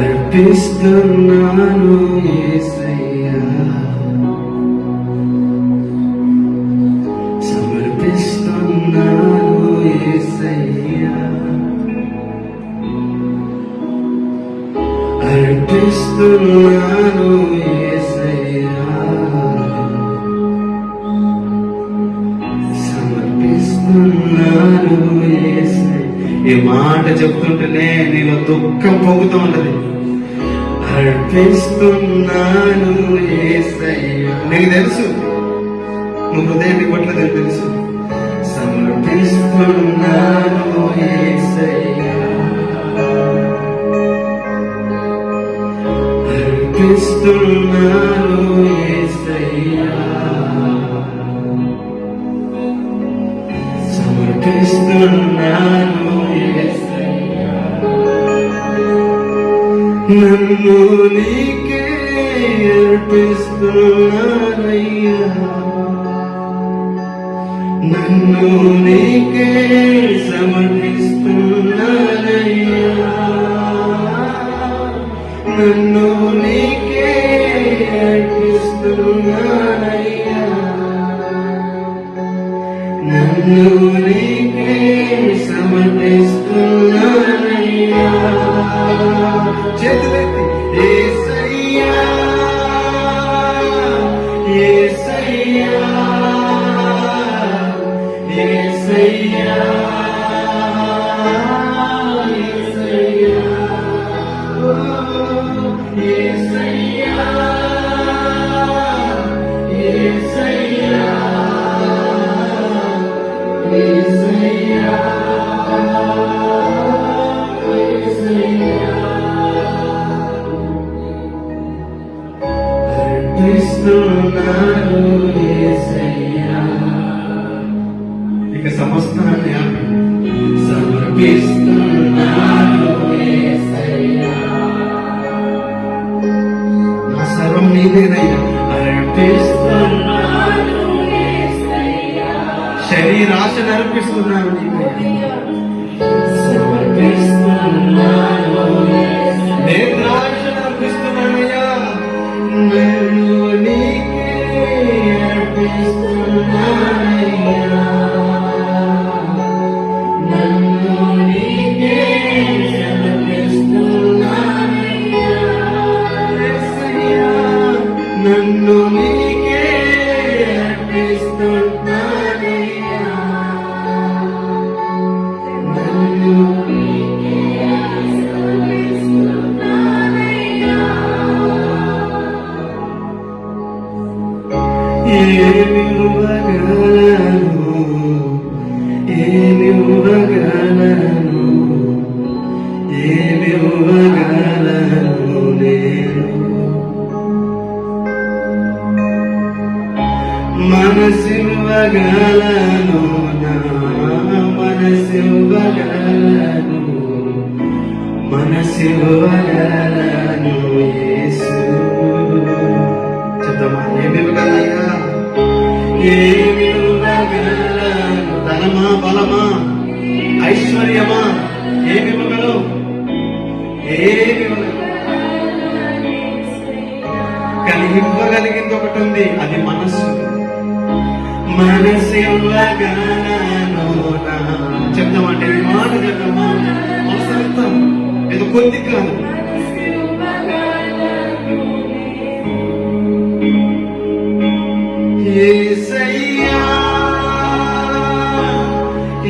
అర్పిస్తున్నాను సమర్పిస్తున్నాను అర్పిస్తున్నాను సమర్పిస్తున్నాను యేసయ్యా ఈ మాట చెప్తుంటేనే నీలో దుఃఖం పొగుతూ ఉంటది. అర్పిస్తున్నాను నీకు తెలుసు. నువ్వు హృదయాన్ని కొట్టలేదు తెలుసు. సమర్పిస్తున్నాను అర్పిస్తున్నాను సమర్పిస్తున్నాను నన్ను నీకే అర్పిస్తున్నానయ్యా నన్ను నీకే సమర్పిస్తున్నానయ్యా నన్ను నీకే అర్పిస్తున్నానయ్యా నన్ను నీకే సమర్పిస్తున్నానయ్యా చేతులెత్తి యేసయ్యా ఇక సమస్తాన్ని సమర్పిస్తున్నాను నా సర్వం నీదేనయ్యా. అర్పిస్తున్నాను శరీరాశను అర్పిస్తున్నాను నీకయ్యా మనసివ్వగలను నా మనసివ్వగలను మనసివ్వగలను యేసు ధనమా బలమా ఐశ్వర్యమా ఏమి ఇవ్వగలవు ఏమి ఇవ్వగలవు కలిగింపగలిగింది ఒకటి ఉంది అది మనస్సు. మనసు చెప్తామంటే మాట చెప్తామా మనసు అర్థం ఏదో కొద్ది కాదు.